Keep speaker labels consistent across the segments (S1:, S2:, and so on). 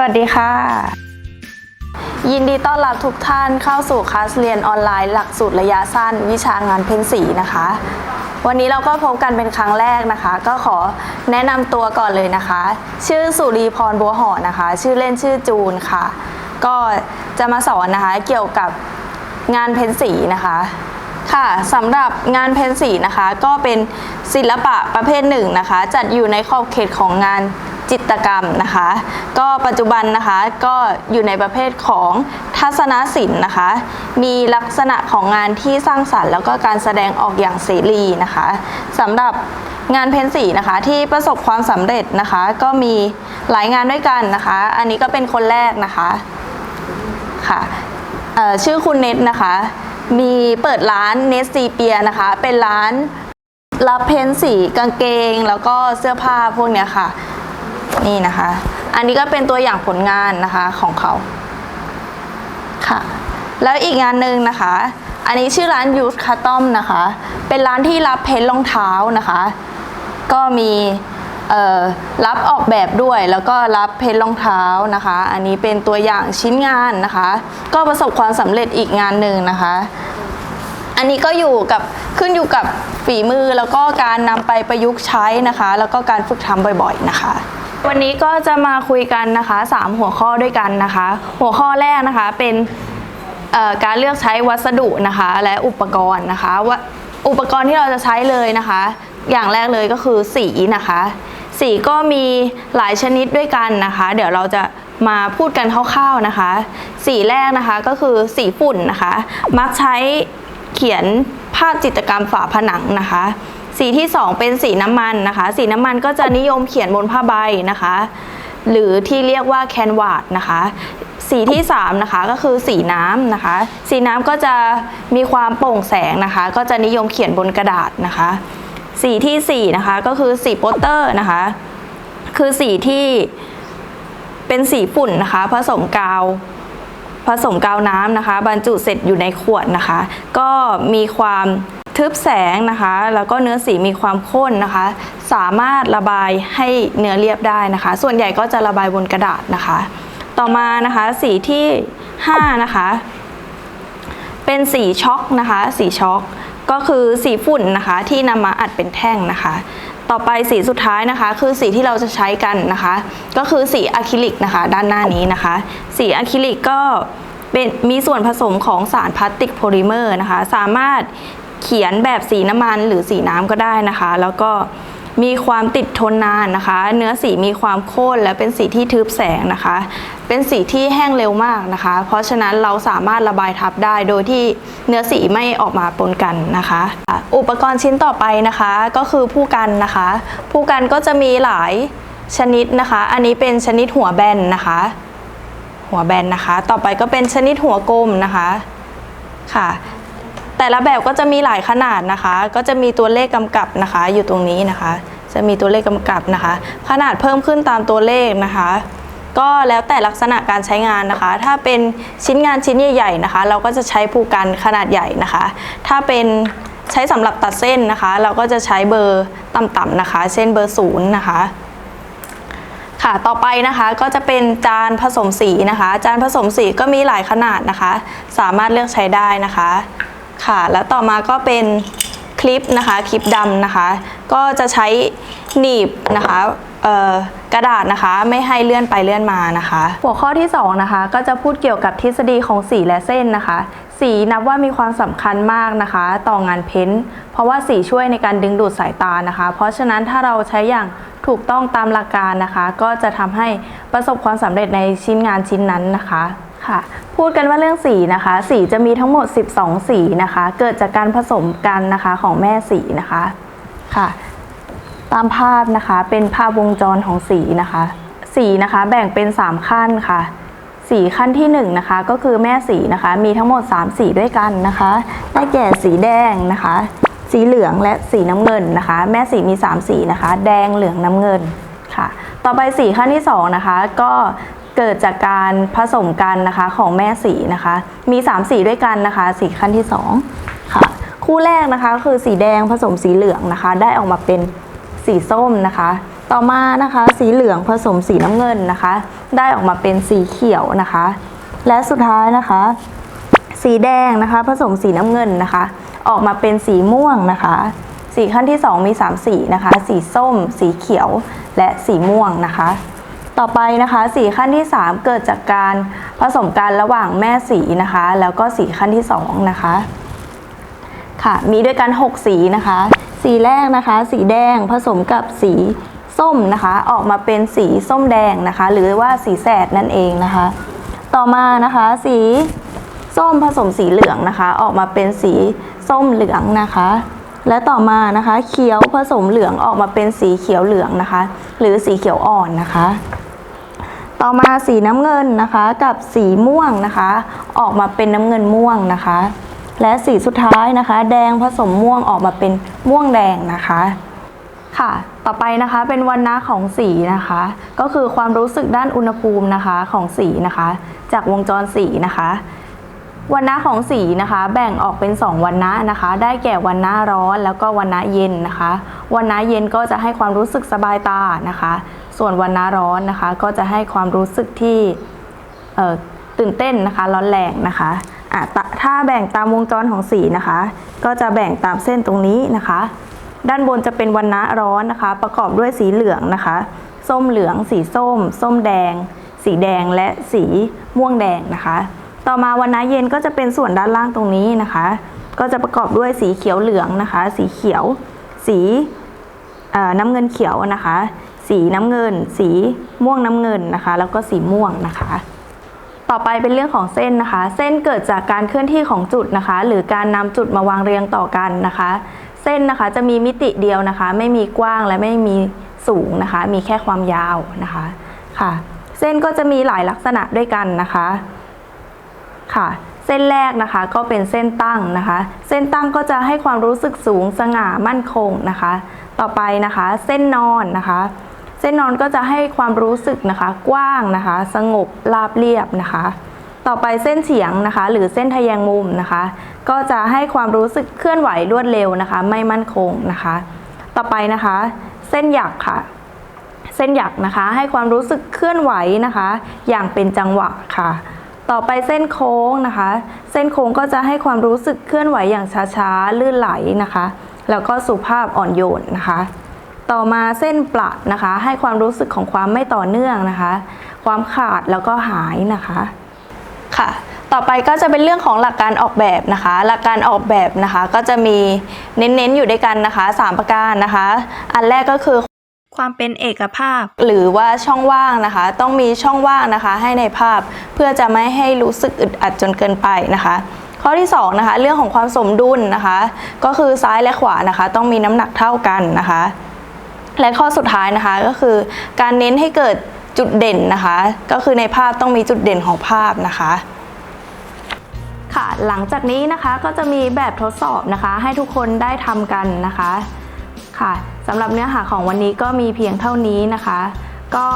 S1: วัสดีค่ะ ยินดีต้อนรับทุกท่านเข้าสู่คลาสเรียนออนไลน์หลักสูตรระยะสั้น วิชางานเพ้นสีนะคะ วันนี้เราก็พบกันเป็นครั้งแรกนะคะ ก็ขอแนะนำตัวก่อนเลยนะคะ ชื่อสุรีพรบัวหอนะคะ ชื่อเล่นชื่อจูนค่ะ ก็จะมาสอนนะคะเกี่ยวกับงานเพ้นสีนะคะค่ะสำหรับงานเพ้นสีนะคะ ก็เป็นศิลปะประเภทหนึ่งนะคะ จัดอยู่ในขอบเขตของงาน จิตกรรมนะคะ ก็ปัจจุบันนะคะก็อยู่ในประเภทของทัศนศิลป์นะคะ มีลักษณะของงานที่สร้างสรรค์แล้วก็การแสดงออกอย่างเสรีนะคะสำหรับงานเพ้นสีนะคะที่ประสบความสำเร็จนะคะ ก็มีหลายงานด้วยกันนะคะ อันนี้ก็เป็นคนแรกนะคะค่ะชื่อคุณเนตนะคะ มีเปิดร้านเนสซีเปียนะคะ เป็นร้านรับเพ้นสีกางเกง แล้วก็เสื้อผ้าพวกเนี้ยค่ะ นี่นะคะ อันนี้ก็เป็นตัวอย่างผลงานนะคะของเขาค่ะ แล้วอีกงานหนึ่งนะคะ อันนี้ชื่อร้านยูสคาตอมนะคะ เป็นร้านที่รับเพ้นรองเท้านะคะ ก็มีรับออกแบบด้วยแล้วก็รับเพ้นรองเท้านะคะ อันนี้เป็นตัวอย่างชิ้นงานนะคะ ก็ประสบความสำเร็จอีกงานหนึ่งนะคะ อันนี้ก็อยู่กับขึ้นอยู่กับฝีมือแล้วก็การนำไปประยุกต์ใช้นะคะ แล้วก็การฝึกทำบ่อยๆนะคะ วันนี้ก็จะมาคุยกันนะคะ 3 หัวข้อด้วยกันนะคะ หัวข้อแรกนะคะเป็นการเลือกใช้วัสดุนะคะ และอุปกรณ์นะคะว่าอุปกรณ์ที่เราจะใช้เลยนะคะ อย่างแรกเลยก็คือสีนะคะ สีก็มีหลายชนิดด้วยกันนะคะ เดี๋ยวเราจะมาพูดกันคร่าวๆนะคะ สีแรกนะคะก็คือสีฝุ่นนะคะ มักใช้เขียนภาพจิตรกรรมฝาผนังนะคะ สีที่ 2 เป็นสีน้ำมันนะคะ สีน้ำมันก็จะนิยมเขียนบนผ้าใบนะคะ หรือที่เรียกว่าแคนวาสนะคะ สีที่3นะคะก็คือสีน้ำนะคะ สีน้ำก็จะมีความโปร่งแสงนะคะ ก็จะนิยมเขียนบนกระดาษนะคะ สีที่4นะคะก็คือสีโปสเตอร์นะคะ คือสีที่เป็นสีฝุ่นนะคะ ผสมกาวผสมกาวน้ำนะคะ บรรจุเสร็จอยู่ในขวดนะคะ ก็มีความ ทึบแสงนะคะ แล้วก็เนื้อสีมีความข้นนะคะ สามารถระบายให้เนื้อเรียบได้นะคะ ส่วนใหญ่ก็จะระบายบนกระดาษนะคะ ต่อมานะคะสีที่ 5 นะคะ เป็นสีช็อกนะคะ สีช็อกก็คือสีฝุ่นนะคะที่นำมาอัดเป็นแท่งนะคะ ต่อไปสีสุดท้ายนะคะ คือสีที่เราจะใช้กันนะคะ ก็คือสีอะคริลิกนะคะ ด้านหน้านี้นะคะ สีอะคริลิกก็เป็นมีส่วนผสมของสารพลาสติกโพลิเมอร์นะคะ สามารถ เขียนแบบสีน้ำมันหรือสีน้ำก็ได้นะคะ แล้วก็มีความติดทนนานนะคะ เนื้อสีมีความข้นและเป็นสีที่ทึบแสงนะคะ เป็นสีที่แห้งเร็วมากนะคะ เพราะฉะนั้นเราสามารถระบายทับได้โดยที่เนื้อสีไม่ออกมาปนกันนะคะ อุปกรณ์ชิ้นต่อไปนะคะก็คือผู้กันนะคะ ผู้กันก็จะมีหลายชนิดนะคะ อันนี้เป็นชนิดหัวแบนนะคะ หัวแบนนะคะ ต่อไปก็เป็นชนิดหัวกลมนะคะค่ะ แต่ละแบบก็จะมีหลายขนาดนะคะ ก็จะมีตัวเลขกำกับนะคะ อยู่ตรงนี้นะคะ จะมีตัวเลขกำกับนะคะ ขนาดเพิ่มขึ้นตามตัวเลขนะคะ ก็แล้วแต่ลักษณะการใช้งานนะคะ ถ้าเป็นชิ้นงานชิ้นใหญ่ๆนะคะ เราก็จะใช้ภูกันขนาดใหญ่นะคะ ถ้าเป็นใช้สำหรับตัดเส้นนะคะ เราก็จะใช้เบอร์ต่ำๆนะคะ เช่นเบอร์ศูนย์นะคะค่ะ ต่อไปนะคะก็จะเป็นจานผสมสีนะคะ จานผสมสีก็มีหลายขนาดนะคะ สามารถเลือกใช้ได้นะคะ ค่ะ แล้วต่อมาก็เป็นคลิปนะคะคลิปดำนะคะ ก็จะใช้หนีบนะคะกระดาษนะคะไม่ให้เลื่อนไปเลื่อนมานะคะ หัวข้อที่สองนะคะก็จะพูดเกี่ยวกับทฤษฎีของสีและเส้นนะคะ สีนับว่ามีความสำคัญมากนะคะ ต่องานเพ้นท์เพราะว่าสีช่วยในการดึงดูดสายตานะคะ เพราะฉะนั้นถ้าเราใช้อย่างถูกต้องตามหลักการนะคะ ก็จะทำให้ประสบความสำเร็จในชิ้นงานชิ้นนั้นนะคะ ค่ะ พูดกันว่าเรื่องสีนะคะ สีจะมีทั้งหมด 12 สีนะคะ เกิดจากการผสมกันนะคะของแม่สีนะคะค่ะ ตามภาพนะคะเป็นภาพวงจรของสีนะคะ สีนะคะแบ่งเป็น 3 ขั้นค่ะสีขั้นที่1นงนะคะก็คือแม่สีนะคะมีทั้งหมด 3 สีด้วยกันนะคะได้แก่สีแดงนะคะ สีเหลืองและสีน้ำเงินนะคะ แม่สีมี 3 สีนะคะ แดงเหลืองน้ำเงินค่ะ ต่อไปสีขั้นที่2นะคะก็ เกิดจากการผสมกันนะคะของแม่สีนะคะ มี 3 สีด้วยกันนะคะ สีขั้นที่ 2 ค่ะ คู่แรกนะคะก็คือสีแดงผสมสีเหลืองนะคะ ได้ออกมาเป็นสีส้มนะคะ ต่อมานะคะสีเหลืองผสมสีน้ำเงินนะคะ ได้ออกมาเป็นสีเขียวนะคะ และสุดท้ายนะคะ สีแดงนะคะผสมสีน้ำเงินนะคะ ออกมาเป็นสีม่วงนะคะสีขั้นที่ 2 มี 3 สีนะคะ สีส้ม สีเขียว และสีม่วงนะคะ ต่อไปนะคะสีขั้นที่ 3 เกิดจากการผสมกันระหว่างแม่สีนะคะ แล้วก็สีขั้นที่ 2 นะคะ ค่ะ มีด้วยกัน 6 สีนะคะ สีแรกนะคะ สีแดงผสมกับสีส้มนะคะ ออกมาเป็นสีส้มแดงนะคะ หรือว่าสีแสดนั่นเองนะคะ ต่อมานะคะ สีส้มผสมสีเหลืองนะคะ ออกมาเป็นสีส้มเหลืองนะคะ และต่อมานะคะ เขียวผสมเหลืองออกมาเป็นสีเขียวเหลืองนะคะ หรือสีเขียวอ่อนนะคะ ต่อมาสีน้ำเงินนะคะกับสีม่วงนะคะ ออกมาเป็นน้ำเงินม่วงนะคะ และสีสุดท้ายนะคะ แดงผสมม่วงออกมาเป็นม่วงแดงนะคะค่ะ ต่อไปนะคะเป็นวันนะของสีนะคะ ก็คือความรู้สึกด้านอุณหภูมินะคะของสีนะคะ จากวงจรสีนะคะวันนะของสีนะคะ แบ่งออกเป็น 2 วันนะนะคะ ได้แก่วันนะร้อนแล้วก็วันนะเย็นนะคะ วันนะเย็นก็จะให้ความรู้สึกสบายตานะคะ ส่วนวันนะร้อนนะคะ ก็จะให้ความรู้สึกที่ตื่นเต้นนะคะ ร้อนแรงนะคะอะถ้าแบ่งตามวงจรของสีนะคะ ก็จะแบ่งตามเส้นตรงนี้นะคะ ด้านบนจะเป็นวันนะร้อนนะคะ ประกอบด้วยสีเหลืองนะคะ ส้มเหลือง สีส้ม ส้มแดง สีแดงและสีม่วงแดงนะคะ ต่อมาวันนะเย็นก็จะเป็นส่วนด้านล่างตรงนี้นะคะ ก็จะประกอบด้วยสีเขียวเหลืองนะคะ สีเขียว สีน้ำเงินเขียวนะคะ สีน้ำเงิน สีม่วงน้ำเงินนะคะ แล้วก็สีม่วงนะคะ ต่อไปเป็นเรื่องของเส้นนะคะ เส้นเกิดจากการเคลื่อนที่ของจุดนะคะ หรือการนำจุดมาวางเรียงต่อกันนะคะ เส้นนะคะจะมีมิติเดียวนะคะ ไม่มีกว้างและไม่มีสูงนะคะ มีแค่ความยาวนะคะค่ะ เส้นก็จะมีหลายลักษณะด้วยกันนะคะค่ะเส้นแรกนะคะก็เป็นเส้นตั้งนะคะ เส้นตั้งก็จะให้ความรู้สึกสูงสง่ามั่นคงนะคะ ต่อไปนะคะ เส้นนอนนะคะ เส้นนอนก็จะให้ความรู้สึกนะคะ กว้างนะคะ สงบราบเรียบนะคะ ต่อไปเส้นเฉียงนะคะ หรือเส้นทะแยงมุมนะคะ ก็จะให้ความรู้สึกเคลื่อนไหวรวดเร็วนะคะ ไม่มั่นคงนะคะ ต่อไปนะคะ เส้นหยักค่ะ เส้นหยักนะคะ ให้ความรู้สึกเคลื่อนไหวนะคะ อย่างเป็นจังหวะค่ะ ต่อไปเส้นโค้งนะคะ เส้นโค้งก็จะให้ความรู้สึกเคลื่อนไหวอย่างช้าๆลื่นไหลนะคะ แล้วก็สุภาพอ่อนโยนนะคะ ต่อมาเส้นประนะคะ ให้ความรู้สึกของความไม่ต่อเนื่องนะคะ ความขาดแล้วก็หายนะคะค่ะต่อไปก็จะเป็นเรื่องของหลักการออกแบบนะคะ หลักการออกแบบนะคะก็จะมีเน้นๆอยู่ด้วยกันนะคะ 3 ประการนะคะ อันแรกก็คือความเป็นเอกภาพ หรือว่าช่องว่างนะคะ ต้องมีช่องว่างนะคะ ให้ในภาพเพื่อจะไม่ให้รู้สึกอึดอัดจนเกินไปนะคะ ข้อที่สองนะคะเรื่องของความสมดุลนะคะ ก็คือซ้ายและขวานะคะ ต้องมีน้ำหนักเท่ากันนะคะ และข้อสุดท้ายนะคะก็คือ การเน้นให้เกิดจุดเด่นนะคะ ก็คือในภาพต้องมีจุดเด่นของภาพนะคะค่ะหลังจากนี้นะคะก็จะมีแบบทดสอบนะคะ ให้ทุกคนได้ทำกันนะคะค่ะสำหรับเนื้อหาของวันนี้ก็มีเพียงเท่านี้นะคะ ก็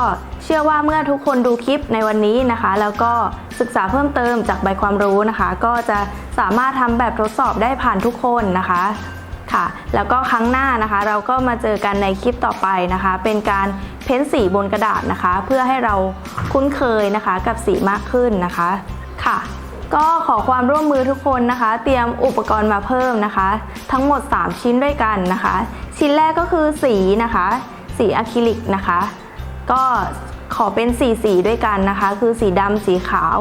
S1: เชื่อว่าเมื่อทุกคนดูคลิปในวันนี้นะคะ แล้วก็ศึกษาเพิ่มเติมจากใบความรู้นะคะ ก็จะสามารถทำแบบทดสอบได้ผ่านทุกคนนะคะ ค่ะ แล้วก็ครั้งหน้านะคะ เราก็มาเจอกันในคลิปต่อไปนะคะ เป็นการเพ้นสีบนกระดาษนะคะ เพื่อให้เราคุ้นเคยนะคะกับสีมากขึ้นนะคะค่ะ ก็ขอความร่วมมือทุกคนนะคะ เตรียมอุปกรณ์มาเพิ่มนะคะ ทั้งหมด 3 ชิ้นด้วยกันนะคะ ชิ้นแรกก็คือสีนะคะ สีอะคริลิกนะคะ ก็ขอเป็นสีสีด้วยกันนะคะ คือสีดำสีขาว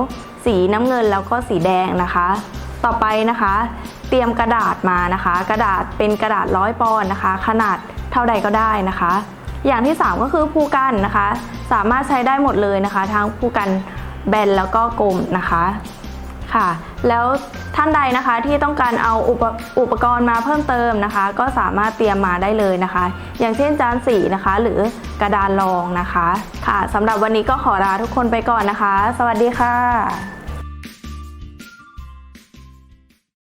S1: สีน้ำเงินแล้วก็สีแดงนะคะ ต่อไปนะคะ ตรียมกระดาษมานะคะ กระดาษเป็นกระดาษร้อยปอนด์นะคะ ขนาดเท่าใดก็ได้นะคะ อย่างที่ 3 ก็คือภูกันนะคะ สามารถใช้ได้หมดเลยนะคะ ทั้งภูกันแบนแล้วก็กลมนะคะค่ะ แล้วท่านใดนะคะที่ต้องการเอาอุปอุปกรณ์มาเพิ่มเติมนะคะ ก็สามารถเตรียมมาได้เลยนะคะ อย่างเช่นจานสีนะคะ หรือกระดานรองนะคะ ค่ะสำหรับวันนี้ก็ขอลาทุกคนไปก่อนนะคะ สวัสดีค่ะ